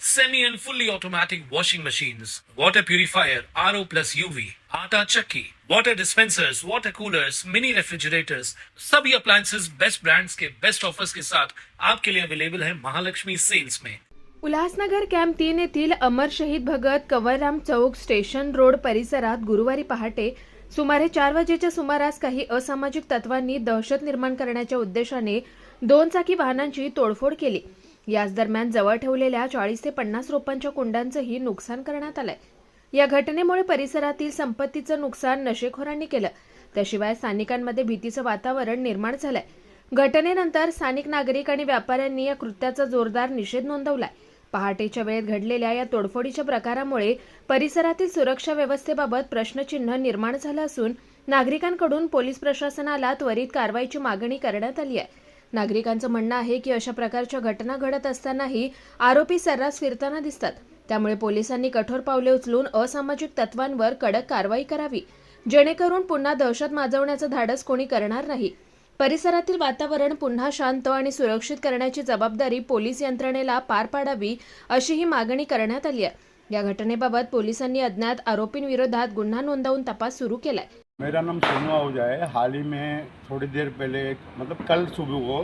semi and fully automatic washing machines, water purifier, RO plus UV, आटा चक्की, water dispensers, water coolers, mini refrigerators, सभी appliances best brands के best offers के साथ आपके लिए अवेलेबल है महालक्ष्मी सेल्स में उल्हासनगर कॅम्प तीन येथील अमर शहीद भगत कंवरराम चौक स्टेशन रोड परिसरात गुरुवारी पहाटे सुमारे चार वाजेच्या सुमारास काही असामाजिक तत्वांनी दहशत निर्माण करण्याच्या उद्देशाने दोन चाकी वाहनांची तोडफोड केली. याच दरम्यान जवळ ठेवलेल्या चाळीस ते पन्नास रोपांच्या कुंडांचंही नुकसान करण्यात आलंय. या घटनेमुळे परिसरातील संपत्तीचं नुकसान नशेखोरांनी केलं. त्याशिवाय स्थानिकांमध्ये भीतीचं वातावरण निर्माण झालंय. घटनेनंतर स्थानिक नागरिक आणि व्यापाऱ्यांनी या कृत्याचा जोरदार निषेध नोंदवलाय. पहाटेच्या वेळेत घडलेल्या या तोडफोडीच्या प्रकारामुळे परिसरातील सुरक्षा व्यवस्थेबाबत प्रश्नचिन्ह निर्माण झालं असून नागरिकांकडून पोलीस प्रशासनाला त्वरित कारवाईची मागणी करण्यात आली आहे. नागरिकांचं म्हणणं आहे की अशा प्रकारच्या घटना घडत असतानाही आरोपी सर्रास फिरताना दिसतात. त्यामुळे पोलिसांनी कठोर पावले उचलून असामाजिक तत्वांवर कडक कारवाई करावी. जेणेकरून पुन्हा दहशत माजवण्याचं धाडस कोणी करणार नाही. परिसरातील वातावरण पुन्हा शांत आणि सुरक्षित करण्याची जबाबदारी पोलीस यंत्रणेला पार पाडावी अशी ही मागणी करण्यात आली आहे. या घटनेबाबत पोलिसांनी अज्ञात आरोपींविरोधात गुन्हा नोंदवून तपास सुरू केलाय. मेरा नाम सोनू आहूजा है। हाल ही में थोड़ी देर पहले मतलब कल सुबह को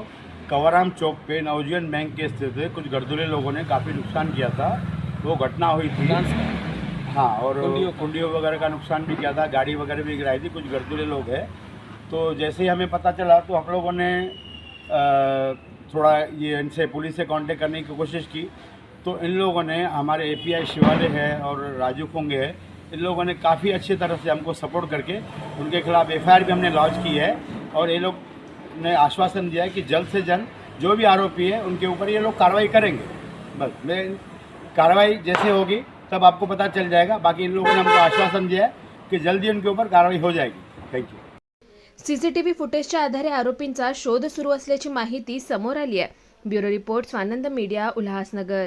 कंवराम चौक पे नवजीवन बैंक के स्थित कुछ गर्दुले लोगों ने काफ़ी नुकसान किया था। वो घटना हुई थी। हाँ और कुंडियों वगैरह का नुकसान भी किया था। गाड़ी वगैरह भी गिराई थी। कुछ गर्दुले लोग हैं। तो जैसे ही हमें पता चला तो हम लोगों ने अ, थोड़ा ये इनसे पुलिस से कांटेक्ट करने की कोशिश की। तो इन लोगों ने हमारे ए एपीआई शिवालय है और राजू खोंगे है। इन लोगों ने काफ़ी अच्छी तरह से हमको सपोर्ट करके उनके खिलाफ एफ भी हमने लॉन्च की है और ये लोग ने आश्वासन दिया है कि जल्द से जल्द जो भी आरोपी है उनके ऊपर ये लोग कार्रवाई करेंगे। बस मैं कार्रवाई जैसे होगी तब आपको पता चल जाएगा। बाकी इन लोगों ने हमको आश्वासन दिया है कि जल्दी उनके ऊपर कार्रवाई हो जाएगी। थैंक यू सीसीटीव्ही फुटेजच्या आधारे आरोपींचा शोध सुरू असल्याची माहिती समोर आली आहे. Bureau report Swanand media Ulhasnagar.